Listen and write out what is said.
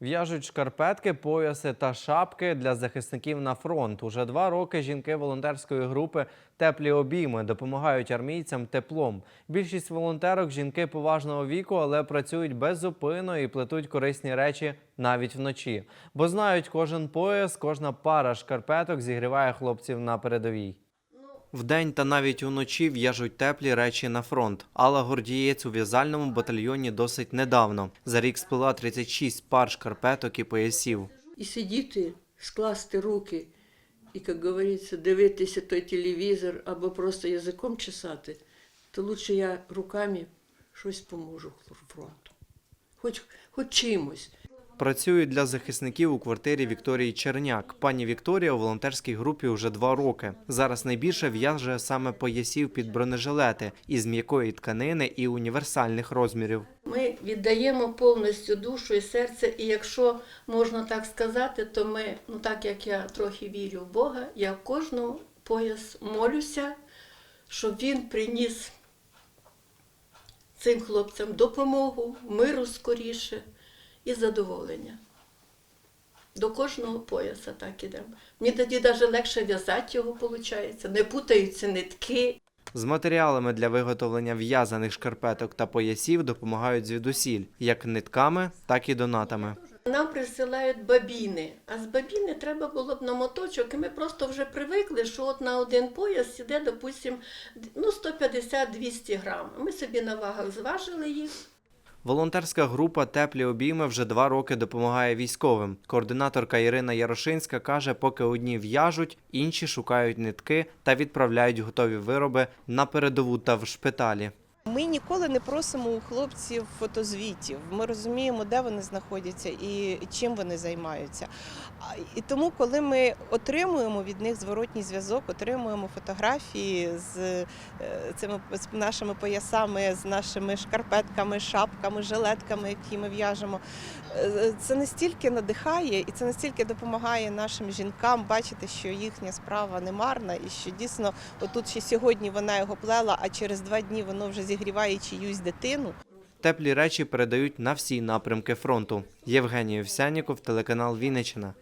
В'яжуть шкарпетки, пояси та шапки для захисників на фронт. Уже два роки жінки волонтерської групи Теплі обійми допомагають армійцям теплом. Більшість волонтерок жінки поважного віку, але працюють беззупинно і плетуть корисні речі навіть вночі. Бо знають, кожен пояс, кожна пара шкарпеток зігріває хлопців на передовій. Вдень та навіть уночі в'яжуть теплі речі на фронт. Алла Гордієць у в'язальному батальйоні досить недавно. За рік сплела 36 пар шкарпеток і поясів. І сидіти, скласти руки, і, як говориться, дивитися той телевізор або просто язиком чесати, то лучше я руками щось поможу фронту. Хоч, хоч чимось. Працюють для захисників у квартирі Вікторії Черняк. Пані Вікторія у волонтерській групі вже два роки. Зараз найбільше в'яже саме поясів під бронежилети із м'якої тканини і універсальних розмірів. Ми віддаємо повністю душу і серце, і якщо можна так сказати, то ми, ну так як я трохи вірю в Бога, я в кожну пояс молюся, щоб він приніс цим хлопцям допомогу, миру скоріше і задоволення. До кожного пояса так ідемо. Мені тоді навіть легше в'язати його, виходить, не путаються нитки. З матеріалами для виготовлення в'язаних шкарпеток та поясів допомагають звідусіль, як нитками, так і донатами. Нам присилають бабіни, а з бабіни треба було б на моточок, і ми просто вже привикли, що от на один пояс іде, допустим, ну, 150-200 грам. Ми собі на вагах зважили їх. Волонтерська група Теплі обійми вже два роки допомагає військовим. Координаторка Ірина Ярошинська каже, поки одні в'яжуть, інші шукають нитки та відправляють готові вироби на передову та в шпиталі. Ми ніколи не просимо у хлопців фотозвітів. Ми розуміємо, де вони знаходяться і чим вони займаються. І тому, коли ми отримуємо від них зворотній зв'язок, отримуємо фотографії з е, цими з нашими поясами, з нашими шкарпетками, шапками, жилетками, які ми в'яжемо, е, це настільки надихає і це настільки допомагає нашим жінкам бачити, що їхня справа не марна, і що дійсно отут ще сьогодні вона його плела, а через два дні воно вже зігріває дитину. Теплі речі передають на всі напрямки фронту. Євгеній Овсяніков, телеканал Вінниччина.